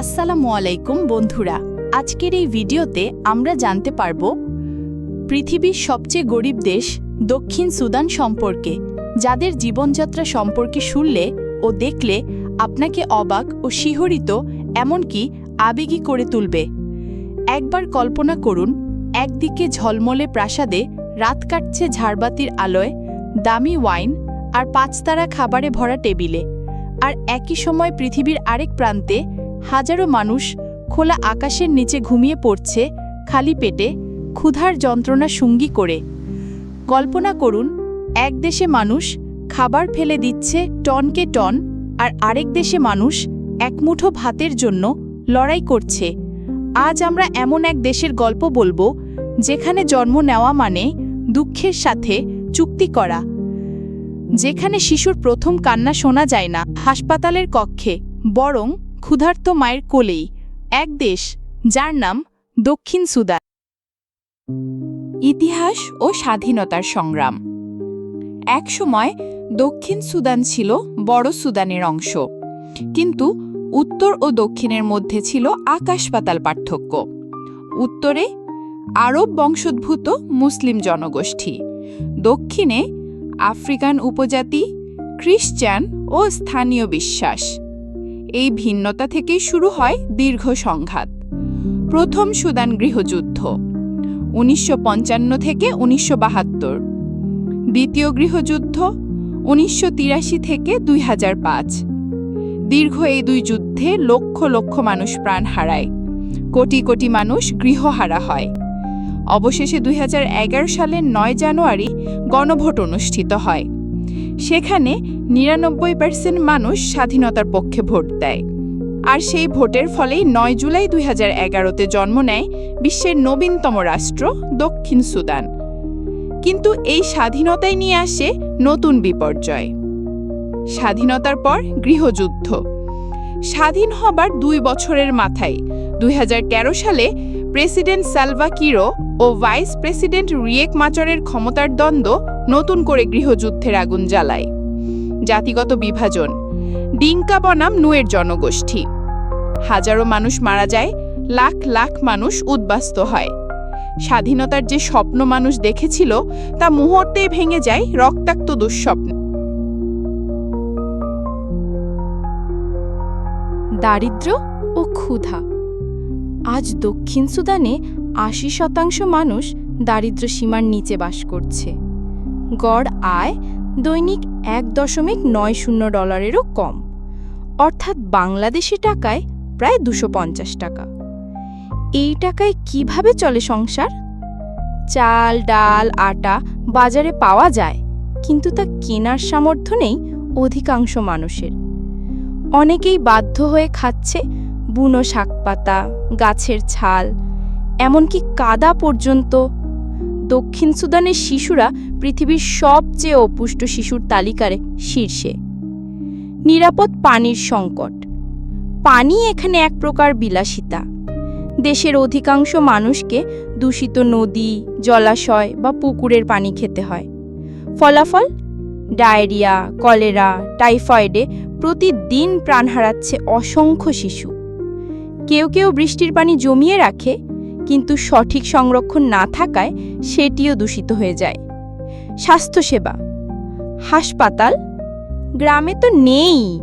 আসসালামু আলাইকুম বন্ধুরা। আজকের এই ভিডিওতে আমরা জানতে পারব পৃথিবীর সবচেয়ে গরিব দেশ দক্ষিণ সুদান সম্পর্কে। যাদের জীবনযাত্রা সম্পর্কে শুনলে ও দেখলে আপনাকে অবাক ও শিহরিত এমনকি আবেগী করে তুলবে। একবার কল্পনা করুন, একদিকে ঝলমলে প্রাসাদে রাত কাটছে ঝাড়বাতির আলোয়, দামি ওয়াইন আর পাঁচতারা খাবারে ভরা টেবিলে। আর একই সময় পৃথিবীর আরেক প্রান্তে হাজারো মানুষ খোলা আকাশের নিচে ঘুমিয়ে পড়ছে, খালি পেটে, ক্ষুধার যন্ত্রণা সঙ্গী করে। কল্পনা করুন, এক দেশে মানুষ খাবার ফেলে দিচ্ছে টনকে টন, আর আরেক দেশে মানুষ এক মুঠো ভাতের জন্য লড়াই করছে। আজ আমরা এমন এক দেশের গল্প বলব, যেখানে জন্ম নেওয়া মানে দুঃখের সাথে চুক্তি করা। যেখানে শিশুর প্রথম কান্না শোনা যায় না, হাসপাতালের কক্ষে, বরং ক্ষুধার্ত মায়ের কোলেই, এক দেশ, যার নাম দক্ষিণ সুদান। ইতিহাস ও স্বাধীনতার সংগ্রাম। একসময় দক্ষিণ সুদান ছিল বড় সুদানের অংশ, কিন্তু উত্তর ও দক্ষিণের মধ্যে ছিল আকাশ পাতাল পার্থক্য। উত্তরে আরব বংশোদ্ভূত মুসলিম জনগোষ্ঠী, দক্ষিণে আফ্রিকান উপজাতি খ্রিস্টান ও স্থানীয় বিশ্বাস। এই ভিন্নতা থেকেই শুরু হয় দীর্ঘ সংঘাত। প্রথম সুদান গৃহযুদ্ধ, উনিশশো পঞ্চান্ন থেকে উনিশশো বাহাত্তর। দ্বিতীয় গৃহযুদ্ধ, উনিশশো তিরাশি থেকে দুই হাজার পাঁচ। দীর্ঘ এই দুই যুদ্ধে লক্ষ লক্ষ মানুষ প্রাণ হারায়, কোটি কোটি মানুষ গৃহহারা হয়। অবশেষে দুই হাজার এগারো সালের নয় জানুয়ারি গণভোট অনুষ্ঠিত হয়। সেখানে নিরানব্বই পার্সেন্ট মানুষ স্বাধীনতার পক্ষে ভোট দেয়। আর সেই ভোটের ফলেই নয় জুলাই দুই হাজার এগারোতে জন্ম নেয় বিশ্বের নবীনতম রাষ্ট্র দক্ষিণ সুদান। কিন্তু এই স্বাধীনতাই নিয়ে আসে নতুন বিপর্যয়। স্বাধীনতার পর গৃহযুদ্ধ। স্বাধীন হবার দুই বছরের মাথায় দুই হাজার তেরো সালে প্রেসিডেন্ট সালভা কিরো ও ভাইস প্রেসিডেন্ট রিয়েক মাচরের ক্ষমতার দ্বন্দ্ব নতুন করে গৃহযুদ্ধের আগুন জ্বালায়। জাতিগত বিভাজন ডিঙ্কা বনাম নুয়ের জনগোষ্ঠী। হাজারো মানুষ মারা যায়, লাখ লাখ মানুষ উদ্বাস্ত হয়। স্বাধীনতার যে স্বপ্ন মানুষ দেখেছিল, তা মুহূর্তে ভেঙে যায় রক্তাক্ত দুঃস্বপ্ন। দারিদ্র ও ক্ষুধা। আজ দক্ষিণ সুদানে আশি শতাংশ মানুষ দারিদ্র সীমার নিচে বাস করছে। গড় আয় দৈনিক এক দশমিক নয় শূন্য ডলারেরও কম। অর্থাৎ বাংলাদেশি টাকায় প্রায় দুশো পঞ্চাশ টাকা। এই টাকায় কীভাবে চলে সংসার? চাল, ডাল, আটা বাজারে পাওয়া যায়, কিন্তু তা কেনার সামর্থ্য নেই অধিকাংশ মানুষের। অনেকেই বাধ্য হয়ে খাচ্ছে বুনো শাকপাতা, গাছের ছাল, এমনকি কাদা পর্যন্ত দক্ষিণ সুদানের শিশুরা পৃথিবীর সবচেয়ে অপুষ্ট শিশুর তালিকার শীর্ষে। নিরাপদ পানির সংকট। পানি এখানে এক প্রকার বিলাসিতা। দেশের অধিকাংশ মানুষকে দূষিত নদী, জলাশয় বা পুকুরের পানি খেতে হয়। ফলাফল? ডায়রিয়া, কলেরা, টাইফয়েডে প্রতিদিন প্রাণ হারাচ্ছে অসংখ্য শিশু। কেউ কেউ বৃষ্টির পানি জমিয়ে রাখে কিন্তু সঠিক সংরক্ষণ না থাকায় সেটিও দূষিত হয়ে যায়। স্বাস্থ্যসেবা, হাসপাতাল? গ্রামে তো নেই।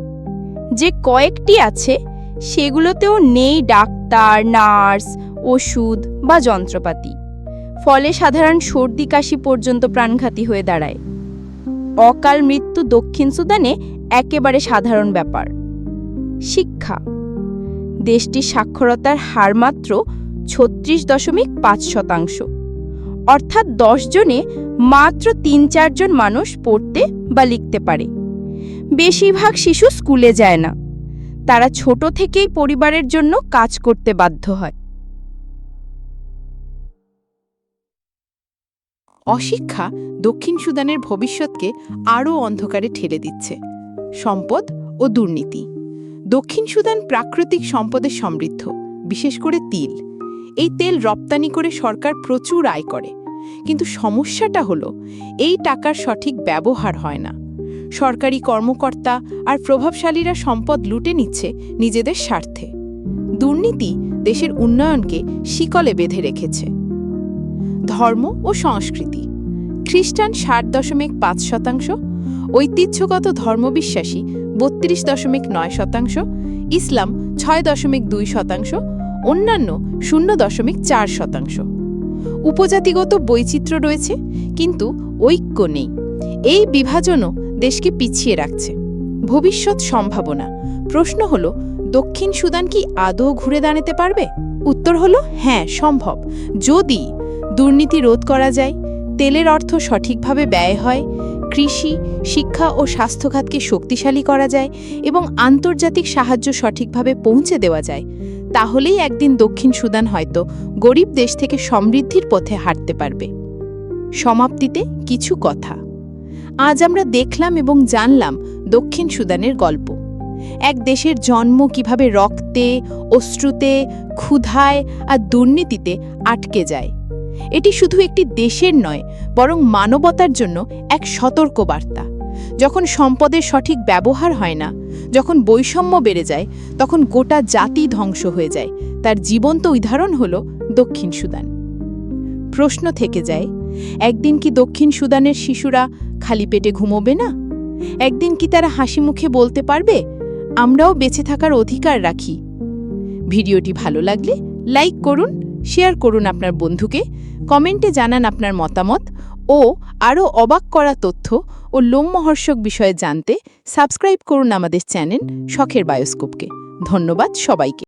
যে কয়েকটি আছে, সেগুলোতেও নেই ডাক্তার, নার্স, ওষুধ বা যন্ত্রপাতি। ফলে সাধারণ সর্দি কাশি পর্যন্ত প্রাণঘাতী হয়ে দাঁড়ায়। অকাল মৃত্যু দক্ষিণ সুদানে একেবারে সাধারণ ব্যাপার। শিক্ষা, দেশটির সাক্ষরতার হার মাত্র ছত্রিশ দশমিক পাঁচ শতাংশ। অর্থাৎ দশ জনে মাত্র তিন চারজন মানুষ পড়তে বা লিখতে পারে। বেশিরভাগ শিশু স্কুলে যায় না। তারা ছোট থেকেই পরিবারের জন্য কাজ করতে বাধ্য হয়। অশিক্ষা দক্ষিণ সুদানের ভবিষ্যৎকে আরও অন্ধকারে ঠেলে দিচ্ছে। সম্পদ ও দুর্নীতি। দক্ষিণ সুদান প্রাকৃতিক সম্পদে সমৃদ্ধ, বিশেষ করে তিল। এই তেল রপ্তানি করে সরকার প্রচুর আয় করে। কিন্তু সমস্যাটা হলো, এই টাকার সঠিক ব্যবহার হয় না। সরকারি কর্মকর্তা আর প্রভাবশালীরা সম্পদ লুটে নিচ্ছে নিজেদের স্বার্থে। দুর্নীতি দেশের উন্নয়নকে শিকলে বেঁধে রেখেছে। ধর্ম ও সংস্কৃতি। খ্রিস্টান ষাট দশমিক পাঁচ শতাংশ, ঐতিহ্যগত ধর্মবিশ্বাসী বত্রিশ দশমিক নয় শতাংশ, ইসলাম ছয় দশমিক দুই শতাংশ অন্যান্য শূন্য দশমিক চার শতাংশ। উপজাতিগত বৈচিত্র্য রয়েছে, কিন্তু ঐক্য নেই। এই বিভাজনও দেশকে পিছিয়ে রাখছে। ভবিষ্যৎ সম্ভাবনা। প্রশ্ন হলো, দক্ষিণ সুদান কি আদৌ ঘুরে দাঁড়াতে পারবে? উত্তর হলো হ্যাঁ সম্ভব। যদি দুর্নীতি রোধ করা যায়, তেলের অর্থ সঠিকভাবে ব্যয় হয়, কৃষি, শিক্ষা ও স্বাস্থ্যখাতকে শক্তিশালী করা যায় এবং আন্তর্জাতিক সাহায্য সঠিকভাবে পৌঁছে দেওয়া যায় তাহলেই একদিন দক্ষিণ সুদান হয়তো গরিব দেশ থেকে সমৃদ্ধির পথে হাঁটতে পারবে। সমাপ্তিতে কিছু কথা। আজ আমরা দেখলাম এবং জানলাম দক্ষিণ সুদানের গল্প। এক দেশের জন্ম কীভাবে রক্তে, অশ্রুতে, ক্ষুধায় আর দুর্নীতিতে আটকে যায়। এটি শুধু একটি দেশের নয়, বরং মানবতার জন্য এক সতর্ক বার্তা যখন সম্পদের সঠিক ব্যবহার হয় না যখন বৈষম্য বেড়ে যায়, তখন গোটা জাতি ধ্বংস হয়ে যায়। তার জীবন্ত উদাহরণ হল দক্ষিণ সুদান। প্রশ্ন থেকে যায়, একদিন কি দক্ষিণ সুদানের শিশুরা খালি পেটে ঘুমোবে না? একদিন কি তারা হাসি মুখে বলতে পারবে, আমরাও বেঁচে থাকার অধিকার রাখি ভিডিওটি ভালো লাগলে লাইক করুন, শেয়ার করুন আপনার বন্ধুকে, কমেন্টে জানান আপনার মতামত ও আরও অবাক করা তথ্য ও লোমমহর্ষক বিষয়ে জানতে সাবস্ক্রাইব করুন আমাদের চ্যানেল শখের বায়োস্কোপকে। ধন্যবাদ সবাইকে।